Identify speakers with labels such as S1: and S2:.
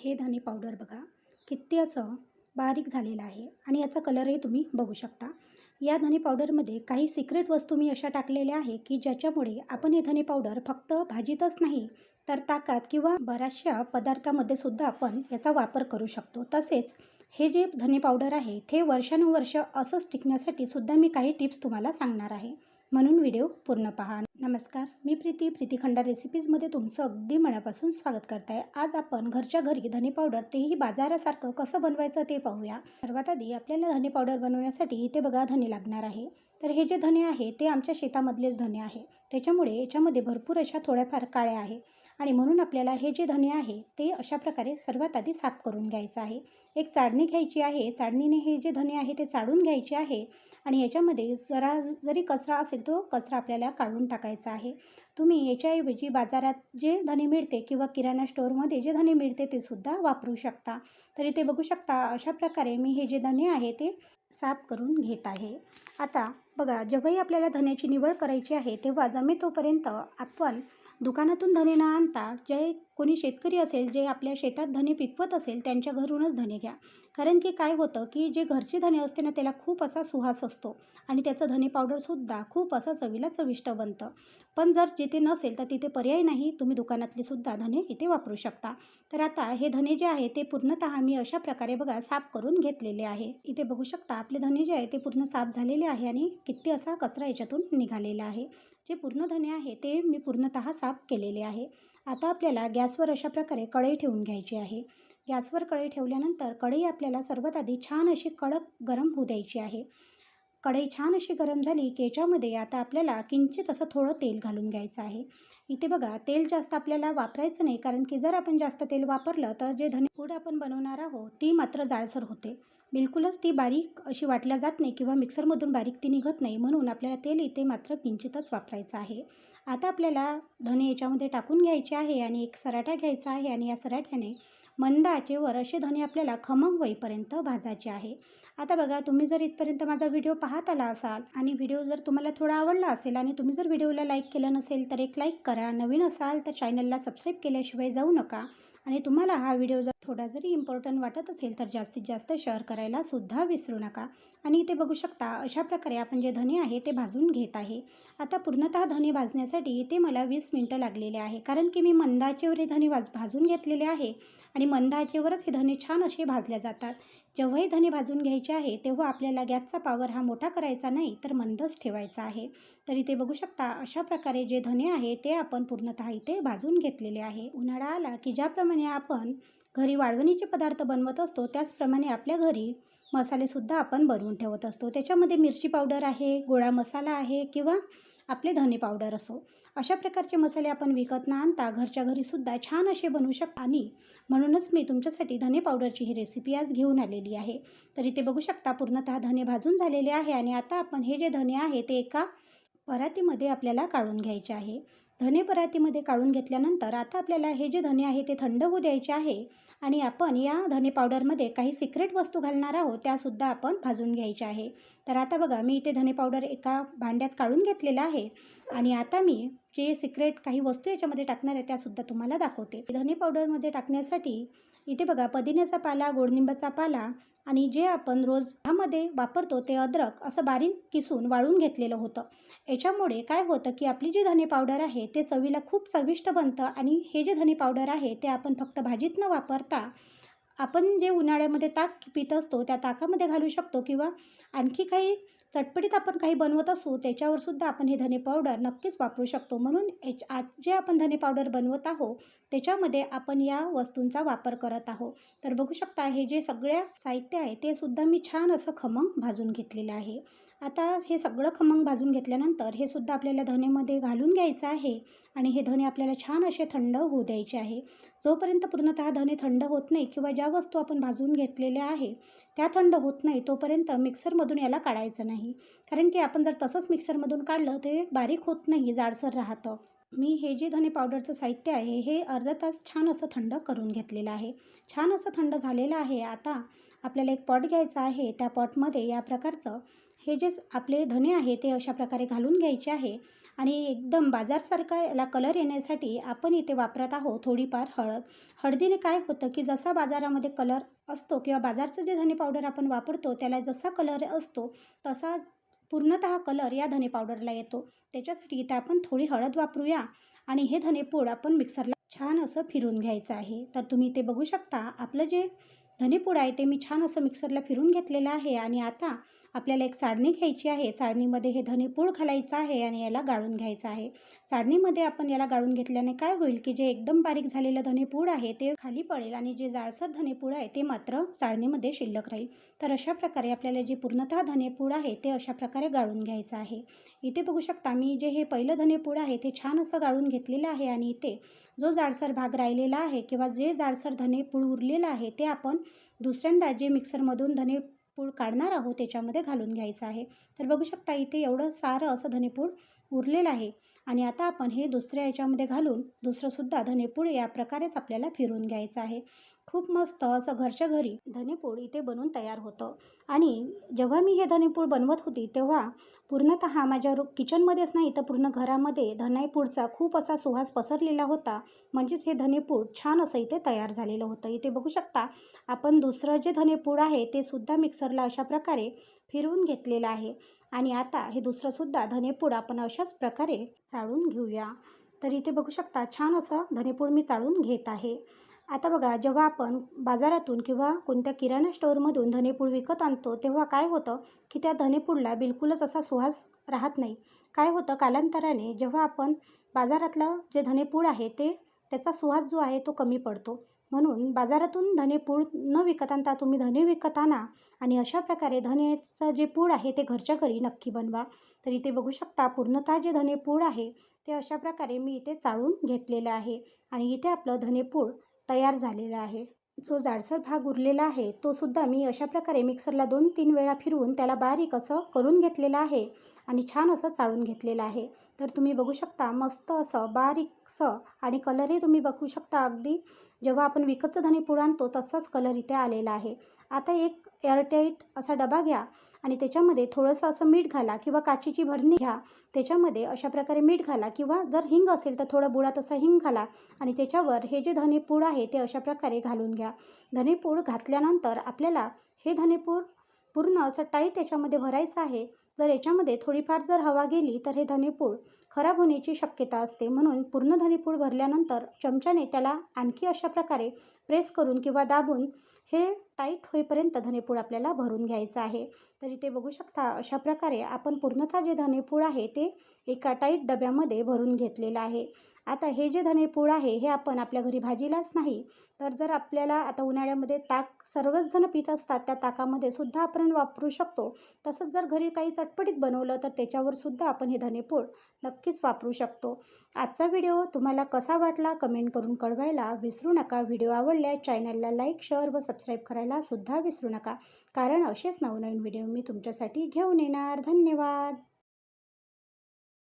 S1: हे धने पावडर बघा किती असं बारीक झालेलं आहे आणि याचा कलरही तुम्ही बघू शकता. या धने पावडरमध्ये काही सिक्रेट वस्तू मी अशा टाकलेल्या आहे की ज्याच्यामुळे आपण हे धने पावडर फक्त भाजीतच नाही तर ताकात किंवा बऱ्याचशा पदार्थामध्ये सुद्धा आपण याचा वापर करू शकतो. तसेच हे जे धने पावडर आहे ते वर्षानुवर्ष असंच टिकण्यासाठी सुद्धा मी काही टिप्स तुम्हाला सांगणार आहे. म्हणून व्हिडिओ पूर्ण पहा. नमस्कार मी प्रीती. प्रीतीखंडा रेसिपीजमध्ये तुमचं अगदी मनापासून स्वागत करत आहे आज आपण घरच्या घरी धने पावडर तेही बाजारासारखं कसं बनवायचं ते पाहूया. सर्वात आधी आपल्याला धने पावडर बनवण्यासाठी इथे बघा धने लागणार आहे. तर हे जे धने आहे ते आमच्या शेतामधलेच धने आहे. त्याच्यामुळे याच्यामध्ये भरपूर अशा थोड्याफार काळ्या आहे. आणि म्हणून आपल्याला हे जे धने आहे ते अशा प्रकारे सर्वात आधी साफ करून घ्यायचं आहे. एक चाळणी घ्यायची आहे. चाळणीने हे जे धने आहे ते चाळून घ्यायचे आहे आणि याच्यामध्ये जरा जरी कचरा असेल तो कचरा आपल्याला काढून टाकायचा आहे. तुम्ही याच्याऐवजी बाजारात जे धने मिळते किंवा किराणा स्टोअरमध्ये जे धने मिळते ते सुद्धा वापरू शकता. तरी ते बघू शकता अशा प्रकारे मी हे जे धने आहे ते साफ करून घेत आहे. आता बघा जेव्हाही आपल्याला धन्याची निवड करायची आहे तेव्हा जमेतोपर्यंत आपण दुकानातून धने न आणता जे कोणी शेतकरी असेल जे आपल्या शेतात धने पिकवत असेल त्यांच्या घरूनच धने घ्या. कारण की काय होतं की जे घरचे धने असते ना त्याला खूप असा सुहास असतो आणि त्याचं धने पावडरसुद्धा खूप असा चवीला चविष्ट बनतं. पण जर जिथे नसेल तर तिथे पर्याय नाही तुम्ही दुकानातले सुद्धा धने इथे वापरू शकता. तर आता हे धने जे आहे ते पूर्णतः मी अशा प्रकारे बघा साफ करून घेतलेले आहे. इथे बघू शकता आपले धने जे आहे ते पूर्ण साफ झालेले आहे आणि किती असा कचरा याच्यातून निघालेला आहे. जे पूर्ण धने आहे ते मी पूर्णतः साफ केलेले आहे. आता आपल्याला गॅसवर अशा प्रकारे कढई ठेवून घ्यायची आहे. गॅसवर कढई ठेवल्यानंतर कढई आपल्याला सर्वात आधी छान अशी कडक गरम होऊ द्यायची आहे. कढई छान अशी गरम झाली की याच्यामध्ये आता आपल्याला किंचित असं थोडं तेल घालून घ्यायचं आहे. इथे बघा तेल जास्त आपल्याला वापरायचं नाही कारण की जर आपण जास्त तेल वापरलं तर जे धने आपण बनवणार आहोत ती मात्र जाळसर होते. बिलकुलच ती बारीक अशी वाटल्या जात नाही किंवा मिक्सरमधून बारीक ती निघत नाही म्हणून आपल्याला तेल इथे मात्र किंचितच वापरायचं आहे. आता आपल्याला धने याच्यामध्ये टाकून घ्यायचे आहे आणि एक सराटा घ्यायचा आहे आणि या सराट्याने मंद आचेवर असे धने आपल्याला खमंग होईपर्यंत भाजायचे आहे. आता बघा तुम्ही जर इथपर्यंत माझा व्हिडिओ पाहत आला असाल आणि व्हिडिओ जर तुम्हाला थोडा आवडला असेल आणि तुम्ही जर व्हिडिओला लाईक केलं नसेल तर एक लाईक करा. नवीन असाल तर चॅनलला सबस्क्राईब केल्याशिवाय जाऊ नका आणि तुम्हाला हा व्हिडिओ जर थोडा जरी इम्पॉर्टंट वाटत असेल तर जास्तीत जास्त शेअर करायला सुद्धा विसरू नका. आणि इथे बघू शकता अशा प्रकारे आपण जे धने आहे ते भाजून घेत आहे. आता पूर्णतः धने भाजण्यासाठी इथे मला वीस मिनटं लागलेले आहे. कारण की मी मंदाचेवर हे धने भाज भाजून घेतलेले आहे. आणि मंदाचेवरच हे धने छान असे भाजल्या जातात. जेव्हाही धने भाजून घ्यायचे आहे तेव्हा आपल्याला गॅसचा पावर हा मोठा करायचा नाही तर मंदच ठेवायचा आहे. तर इथे बघू शकता अशा प्रकारे जे धने आहे ते आपण पूर्णतः इथे भाजून घेतलेले आहे. उन्हाळा आला की ज्याप्रमाणे आपण घरी वाळवणीचे पदार्थ बनवत असतो त्याचप्रमाणे आपल्या घरी मसालेसुद्धा आपण बनवून ठेवत असतो. त्याच्यामध्ये मिरची पावडर आहे गोळा मसाला आहे किंवा आपले धने पावडर असो. अशा प्रकारचे मसाले आपण विकत न आणता घरच्या घरीसुद्धा छान असे बनवू शकता आणि म्हणूनच मी तुमच्यासाठी धने पावडरची ही रेसिपी आज घेऊन आलेली आहे. तर इथे बघू शकता पूर्णतः धने भाजून झालेले आहे आणि आता आपण हे जे धने आहे ते एका परातीमध्ये आपल्याला काढून घ्यायचे आहे. धने परातीमध्ये काढून घेतल्यानंतर आता आपल्याला हे जे धने आहे ते थंड होऊ द्यायचे आहे आणि आपण या धने पावडरमध्ये काही सिक्रेट वस्तू घालणार आहोत त्यासुद्धा आपण भाजून घ्यायच्या आहे. तर आता बघा मी इथे धने पावडर एका भांड्यात काढून घेतलेलं आहे आणि आता मी जे सिक्रेट काही वस्तू याच्यामध्ये टाकणार आहे त्यासुद्धा तुम्हाला दाखवते. धने पावडरमध्ये टाकण्यासाठी इथे बघा पदिन्याचा पाला गोडनिंबाचा पाला आणि जे आपण रोज ह्यामध्ये वापरतो ते अद्रक असं बारीक किसून वाळून घेतलेलं होतं. याच्यामुळे काय होतं की आपली जी धने पावडर आहे ते चवीला खूप चविष्ट बनतं आणि हे जे धने पावडर आहे ते आपण फक्त भाजीत न वापरता आपण जे उन्हाळ्यामध्ये ताक पित असतो त्या ताकामध्ये घालू शकतो किंवा आणखी काही चटपटीत आपण काही बनवत असू त्याच्यावर सुद्धा आपण हे धने पावडर नक्कीच वापरू शकतो. म्हणून याच आज जे आपण धने पावडर बनवत आहोत त्याच्यामध्ये आपण या वस्तूंचा वापर करत आहोत. तर बघू शकता हे जे सगळ्या साहित्य आहे ते सुद्धा मी छान असं खमंग भाजून घेतलेलं आहे. आता हे सगळं खमंग भाजून घेतल्यानंतर हे सुद्धा आपल्याला धनेमध्ये घालून घ्यायचं आहे आणि हे धने आपल्याला छान असे थंड होऊ द्यायचे आहे. जोपर्यंत पूर्णतः धने थंड होत नाही किंवा ज्या वस्तू आपण भाजून घेतलेल्या आहे त्या थंड होत नाही तोपर्यंत मिक्सरमधून याला काढायचं नाही. कारण की आपण जर तसंच मिक्सरमधून काढलं ते बारीक होत नाही जाडसर राहतं. मी हे जे धने पावडरचं साहित्य आहे हे अर्धा तास छान असं थंड करून घेतलेलं आहे. छान असं थंड झालेलं आहे. आता आपल्याला एक पॉट घ्यायचा आहे. त्या पॉटमध्ये या प्रकारचं हे जे आपले धने आहे ते अशा प्रकारे घालून घ्यायचे आहे. आणि एकदम बाजारसारखा याला कलर येण्यासाठी आपण इथे वापरत आहोत थोडीफार हळद. हळदीने काय होतं की जसा बाजारामध्ये कलर असतो किंवा बाजारचं जे धने पावडर आपण वापरतो त्याला जसा कलर असतो तसाच पूर्णतः कलर या धने पावडरला येतो. त्याच्यासाठी इथे आपण थोडी हळद वापरूया आणि हे धनेपूड आपण मिक्सरला छान असं फिरून घ्यायचं आहे. तर तुम्ही ते बघू शकता. आपलं जे धनेपूड आहे ते मी छान असं मिक्सरला फिरून घेतलेलं आहे आणि आता आपल्याला एक चाळणी घ्यायची आहे. चाळणीमध्ये हे धनेपूड घालायचं आहे आणि याला गाळून घ्यायचं आहे. चाळणीमध्ये आपण याला गाळून घेतल्याने काय होईल की जे एकदम बारीक झालेलं धनेपूड आहे ते खाली पडेल आणि जे जाळसर धनेपूड आहे ते मात्र चाळणीमध्ये शिल्लक राहील. तर अशा प्रकारे आपल्याला जे पूर्णतः धनेपूड आहे ते अशा प्रकारे गाळून घ्यायचं आहे. इथे बघू शकता मी जे हे पहिलं धनेपूड आहे ते छान असं गाळून घेतलेलं आहे आणि इथे जो जाडसर भाग राहिलेला आहे किंवा जे जाडसर धनेपूळ उरलेलं आहे ते आपण दुसऱ्यांदा जे मिक्सरमधून धनेपूळ काढणार आहोत त्याच्यामध्ये घालून घ्यायचं आहे. तर बघू शकता इथे एवढं सारं असं धनेपूळ उरलेलं आहे आणि आता आपण हे दुसऱ्या याच्यामध्ये घालून दुसरंसुद्धा धनेपूळ या प्रकारेच आपल्याला फिरून घ्यायचं आहे. खूप मस्त असं घरच्या घरी धनेपूड इथे बनवून तयार होतं. आणि जेव्हा मी हे धनेपूड बनवत होती तेव्हा पूर्णतः माझ्या रो किचनमध्येच नाही तर पूर्ण घरामध्ये धनेपूडचा खूप असा सुहास पसरलेला होता. म्हणजेच हे धनेपूड छान असं इथे तयार झालेलं होतं. इथे बघू शकता आपण दुसरं जे धनेपूड आहे ते सुद्धा मिक्सरला अशा प्रकारे फिरवून घेतलेलं आहे. आणि आता हे दुसरंसुद्धा धनेपूड आपण अशाच प्रकारे चाळून घेऊया. तर इथे बघू शकता छान असं धनेपूड मी चाळून घेत आहे. आता बघा जेव्हा आपण बाजारातून किंवा कोणत्या किराणा स्टोअरमधून धनेपूड विकत आणतो तेव्हा काय होतं की त्या धनेपूडला बिलकुलच असा सुहास राहत नाही. काय होतं कालांतराने जेव्हा आपण बाजारातलं जे धनेपूड आहे ते त्याचा सुहास जो आहे तो कमी पडतो. म्हणून बाजारातून धनेपूड न विकत आणता तुम्ही धने विकत आणा आणि अशा प्रकारे धनेचं जे पूड आहे ते घरच्या घरी नक्की बनवा. तर इथे बघू शकता पूर्णतः जे धनेपूड आहे ते अशा प्रकारे मी इथे चाळून घेतलेलं आहे. आणि इथे आपलं धनेपूड तयार झालेला आहे. जो जाडसर भाग उरलेला आहे तो सुद्धा मी अशा प्रकारे मिक्सरला दोन तीन वेळा फिरवून त्याला बारीक असं करून घेतलेलं आहे आणि छान असं चाळून घेतलेलं आहे. तर तुम्ही बघू शकता मस्त असं बारीकसं आणि कलरही तुम्ही बघू शकता अगदी. जेव्हा आपण विकतचं धनेपूड आणतो तसाच कलर इथे आलेला आहे. आता एक एअरटाईट असा डबा घ्या. आणि त्याच्यामध्ये थोडंसं असं मीठ घाला किंवा काचेची भरणी घ्या. त्याच्यामध्ये अशा प्रकारे मीठ घाला किंवा जर हिंग असेल तर थोडं बुडात असा हिंग घाला आणि त्याच्यावर हे जे धनेपूड आहे ते अशा प्रकारे घालून घ्या. धनेपूड घातल्यानंतर आपल्याला हे धनेपूड पूर्ण असं टाईट याच्यामध्ये भरायचं आहे. जर याच्यामध्ये थोडीफार जर हवा गेली तर हे धनेपूड खराब होण्याची शक्यता असते. म्हणून पूर्ण धनेपूड भरल्यानंतर चमच्याने त्याला आणखी अशा प्रकारे प्रेस करून किंवा दाबून हे टाईट होईपर्यंत धनेपूळ आपल्याला भरून घ्यायचं आहे. तर इथे बघू शकता अशा प्रकारे आपण पूर्णतः जे धनेपूळ आहे ते एका टाईट डब्यामध्ये भरून घेतलेलं आहे. आता हे जे धनेपूळ आहे हे आपण आपल्या घरी भाजीलाच नाही. तर जर आपल्याला आता उन्हाळ्यामध्ये ताक सर्वच जण पित असतात त्या ताकामध्ये सुद्धा आपण वापरू शकतो. तसंच जर घरी काही चटपटीत बनवलं तर त्याच्यावर सुद्धा आपण हे धनेपूळ नक्कीच वापरू शकतो. आजचा व्हिडिओ तुम्हाला कसा वाटला कमेंट करून कळवायला विसरू नका. व्हिडिओ आवडल्यास चॅनलला लाईक शेअर व सबस्क्राईब करायला सुद्धा विसरू नका. कारण असेच नवनवीन व्हिडिओ मी तुमच्यासाठी घेऊन येणार. धन्यवाद!